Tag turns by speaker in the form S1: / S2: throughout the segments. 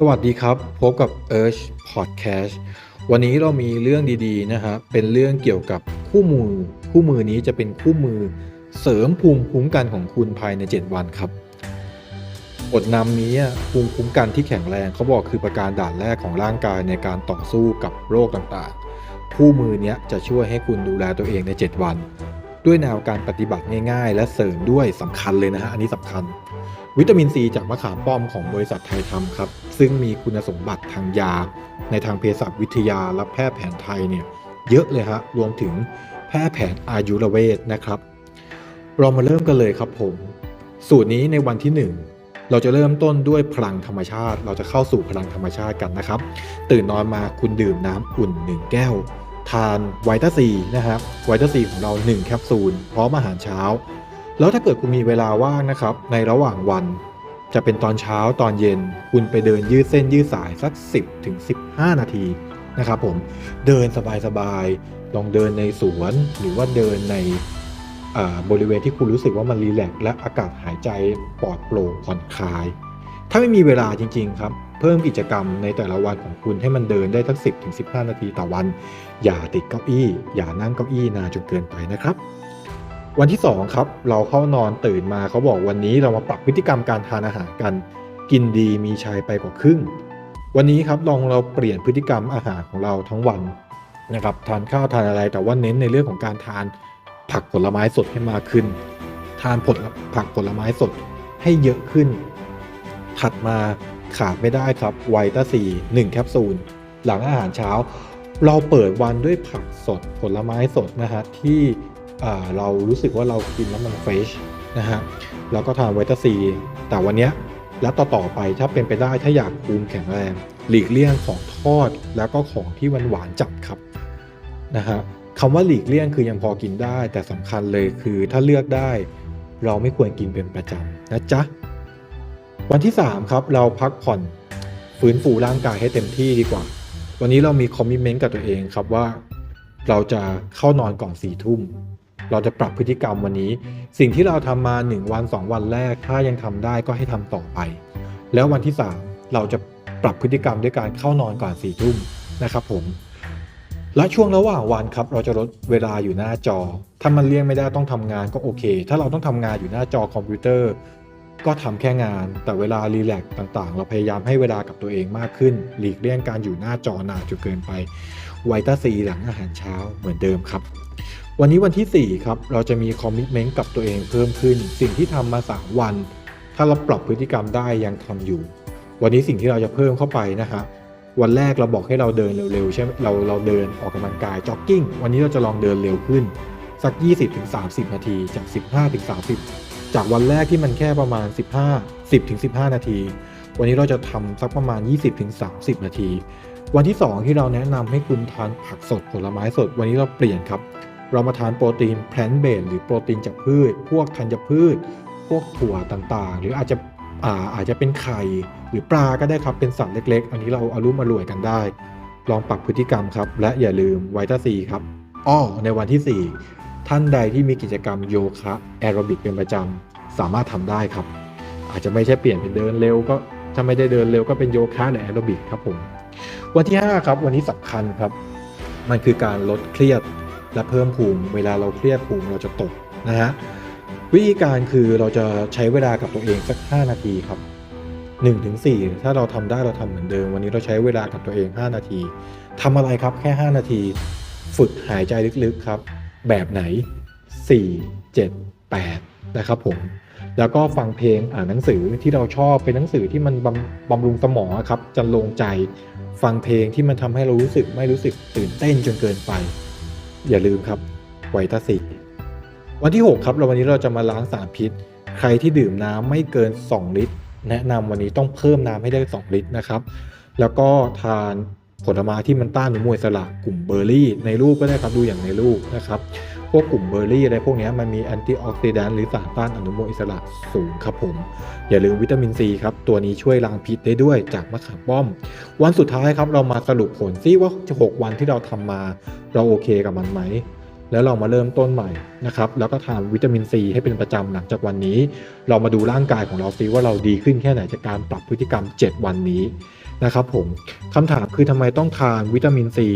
S1: สวัสดีครับ พบกับ Urge Podcast วันนี้เรามีเรื่องดีๆนะฮะเป็นเรื่องเกี่ยวกับคู่มือ คู่มือนี้จะเป็นคู่มือเสริมภูมิคุ้มกันของคุณภายใน 7 วันครับบทนำนี้ภูมิคุ้มกันที่แข็งแรงเขาบอกคือประการด่านแรกของร่างกายในการต่อสู้กับโรคต่างๆ คู่มือนี้จะช่วยให้คุณดูแลตัวเองใน 7 วัน ด้วยแนวการปฏิบัติง่ายๆ และเสริมด้วยสำคัญเลยนะฮะอันนี้สำคัญ วิตามินซีจากมะขามป้อมของบริษัทไทยทำครับ ซึ่งมีคุณสมบัติทางยา ในทางเภสัชวิทยาและแพทย์แผนไทยเนี่ยเยอะเลยฮะรวมถึงแพทย์แผนอายุรเวทนะครับ เรามาเริ่มกันเลยครับผม สูตรนี้ในวันที่ 1เราจะเริ่มต้นด้วยพลังธรรมชาติ เราจะเข้าสู่พลังธรรมชาติกันนะครับ ตื่นนอนมาคุณดื่มน้ำอุ่น 1 แก้ว ทานไวต้าซีนะครับไวต้าซีของเรา 1 แคปซูล พร้อมอาหารเช้า แล้วถ้าเกิดคุณมีเวลาว่างนะครับ ในระหว่างวัน จะเป็นตอนเช้าตอนเย็น คุณไปเดินยืดเส้นยืดสายสัก 10ถึง15 นาทีนะครับผมเดินสบายๆลองเดินในสวน หรือว่าเดินในบริเวณที่คุณรู้สึกว่ามันรีแลกซ์และอากาศหายใจปลอดโปร่งผ่อนคลาย ถ้าไม่มีเวลาจริง ๆ ครับ เพิ่มกิจกรรมในแต่ละวันของคุณให้มันเดินได้ทั้ง 10ถึง15 นาทีต่อวัน อย่าติดเก้าอี้ อย่านั่งเก้าอี้นานจนเกินไปนะครับ วันที่ 2 ครับ เราเข้านอนตื่นมาเขาบอกวันนี้เรามาปรับพฤติกรรมการทานอาหารกัน กินดีมีชัยไปกว่าครึ่ง วันนี้ครับลองเราเปลี่ยนพฤติกรรมอาหารของเราทั้งวันนะครับทานข้าวทานอะไรแต่ว่าเน้นในเรื่องของการทานผักผลไม้สดให้มากขึ้น ทานผลผักผลไม้สดให้เยอะขึ้น ถัดมา ขาดไม่ได้ครับไวต้าซีหนึ่งแคปซูล หลังอาหารเช้า เราเปิดวันด้วยผักสดผลไม้สดนะฮะที่อ่เรารู้สึกว่าเรากินแล้วมันเฟรชนะฮะแล้วก็ทานไวต้าซีแต่วันนี้และต่อต่อๆไปถ้าเป็นไปได้ถ้าอยากภูมิแข็งแรง หลีกเลี่ยงของทอดแล้วก็ของที่หวานหวานจัดครับนะฮะคำว่าหลีกเลี่ยงคือยังพอกินได้ แต่สำคัญเลยคือถ้าเลือกได้ เราไม่ควรกินเป็นประจำนะจ๊ะ วันที่ 3 ครับ เราพักผ่อนฟื้นฟูร่างกายให้เต็มที่ดีกว่า วันนี้เรามีคอมมิชเมนต์กับตัวเองครับว่า เราจะเข้านอนก่อนสี่ทุ่ม เราจะปรับพฤติกรรมวันนี้ สิ่งที่เราทำมา 1 วัน 2 วันแรก ถ้ายังทำได้ก็ให้ทำต่อไป แล้ววันที่ 3 เราจะปรับพฤติกรรมด้วยการเข้านอนก่อนสี่ทุ่มนะครับผม และช่วงระหว่างวันครับ เราจะลดเวลาอยู่หน้าจอ ถ้ามันเลี่ยงไม่ได้ต้องทำงานก็โอเค ถ้าเราต้องทำงานอยู่หน้าจอคอมพิวเตอร์ ก็ทำแค่งาน แต่เวลารีแลกซ์ต่างๆ เราพยายามให้เวลากับตัวเองมากขึ้น หลีกเลี่ยงการอยู่หน้าจอนานจนเกินไปไวต้าซีหลังอาหารเช้าเหมือนเดิมครับ วันนี้วันที่ 4 ครับ เราจะมีคอมมิชเมนต์กับตัวเองเพิ่มขึ้น สิ่งที่ทำมา 3 วัน ถ้าเราปรับพฤติกรรมได้ยังทำอยู่ วันนี้สิ่งที่เราจะเพิ่มเข้าไปนะฮะวันแรกเราบอกให้เราเดินเร็วๆใช่ไหมเราเราเดินออกกำลังกายจ็อกกิ้งวันนี้เราจะลองเดินเร็วขึ้นสัก 20-30 นาทีจาก 15-30 จากวันแรกที่มันแค่ประมาณ 15-10ถึง15 นาที วันนี้เราจะทำสักประมาณ 20-30 นาที วันที่ 2 ที่เราแนะนำให้คุณทานผักสดผลไม้สด วันนี้เราเปลี่ยนครับ เรามาทานโปรตีนแพลนเบสหรือโปรตีนจากพืช พวกธัญพืช พวกถั่วต่างๆ หรืออาจจะอาอาจจะเป็นไข่หรือปลาก็ได้ครับเป็นสัตว์เล็ก ๆ อันนี้เราอารุมอร่วยกันได้ ลองปรับพฤติกรรมครับ และอย่าลืมไวตาซีครับอ้อในวันที่ 4 ท่านใดที่มีกิจกรรมโยคะแอโรบิกเป็นประจำสามารถทำได้ครับ อาจจะไม่ใช่เปลี่ยนเป็นเดินเร็วก็ถ้าไม่ได้เดินเร็วก็เป็นโยคะหรือแอโรบิกครับผม วันที่ 5 ครับ วันนี้สำคัญครับ มันคือการลดเครียดและเพิ่มภูมิ เวลาเราเครียดภูมิเราจะตกนะฮะวิธีการคือเราจะใช้เวลากับตัวเองสัก 5 นาทีครับ1ถึง4ถ้าเราทำได้เราทำเหมือนเดิม วันนี้เราใช้เวลากับตัวเอง 5 นาทีทำอะไรครับแค่ 5 นาที ฝึกหายใจลึกๆครับ แบบไหน 4 7 8 นะครับผม แล้วก็ฟังเพลงอ่านหนังสือที่เราชอบเป็นหนังสือที่มันบำบำรุงสมองครับจะลงใจฟังเพลงที่มันทำให้เรารู้สึกไม่รู้สึกตื่นเต้นจนเกินไป อย่าลืมครับไวต้าซีวันที่ 6 ครับเราวันนี้เราจะมาล้างสารพิษ ใครที่ดื่มน้ำไม่เกิน 2 ลิตร แนะนำวันนี้ต้องเพิ่มน้ำให้ได้ 2 ลิตรนะครับ แล้วก็ทาน ผลไม้ที่มันต้านอนุมูลอิสระกลุ่มเบอร์รี่ ในรูปก็ได้ครับดูอย่างในรูปนะครับพวกกลุ่มเบอร์รี่อะไรพวกนี้มันมีแอนตี้ออกซิแดนต์หรือสารต้านอนุมูลอิสระสูงครับผม อย่าลืมวิตามินซีครับ ตัวนี้ช่วยล้างพิษได้ด้วยจากมะขามป้อม วันสุดท้ายครับเรามาสรุปผลซิว่า 6 วันที่เราทำมา เราโอเคกับมันไหม แล้วเรามาเริ่มต้นใหม่นะครับแล้วก็ทานวิตามินซีให้เป็นประจำหลังจากวันนี้ เรามาดูร่างกายของเราซิว่าเราดีขึ้นแค่ไหนจากการปรับพฤติกรรม 7 วันนี้นะครับผมคำถามคือทำไมต้องทานวิตามินซี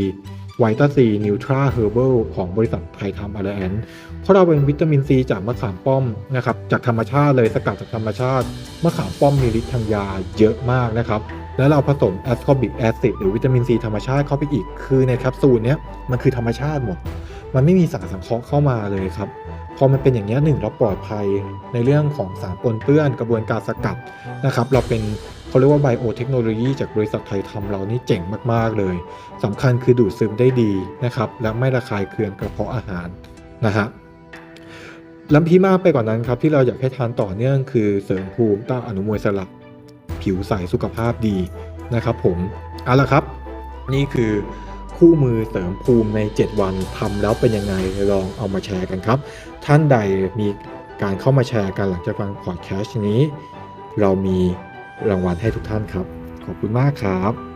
S1: ไวต้าซีนิวทราเฮอร์เบิลของบริษัทไทยทำอาร์แอนเพราะเราเป็นวิตามินซีจากมะขามป้อมนะครับจากธรรมชาติเลยสกัดจากธรรมชาติมะขามป้อมมีฤทธิ์ทางยาเยอะมากนะครับแล้วเราผสมแอสคอบิกแอซิดหรือวิตามินซีธรรมชาติเข้าไปอีกคือในแคปซูลเนี้ยมันคือธรรมชาติหมด มันไม่มีสารสังเคราะห์เข้ามาเลยครับ พอมันเป็นอย่างนี้หนึ่งเราปลอดภัยในเรื่องของสารปนเปื้อนกระบวนการสกัดนะครับ เราเป็นเขาเรียกว่าไบโอเทคโนโลยีจากบริษัทไทยทำเรานี่เจ๋งมาก ๆ เลยสำคัญคือดูดซึมได้ดีนะครับ และไม่ระคายเคืองกระเพาะอาหารนะฮะล้ำพี่มากไปกว่านั้นครับที่เราอยากให้ทานต่อเนื่องคือเสริมภูมิต้านอนุมูลอิสระผิวใสสุขภาพดีนะครับผมเอาละครับ นี่คือ คู่มือเสริมภูมิใน 7 วันทำแล้วเป็นยังไงลองเอามาแชร์กันครับ ท่านใดมีการเข้ามาแชร์กันหลังจากฟังพอดแคสต์นี้ เรามีรางวัลให้ทุกท่านครับ ขอบคุณมากครับ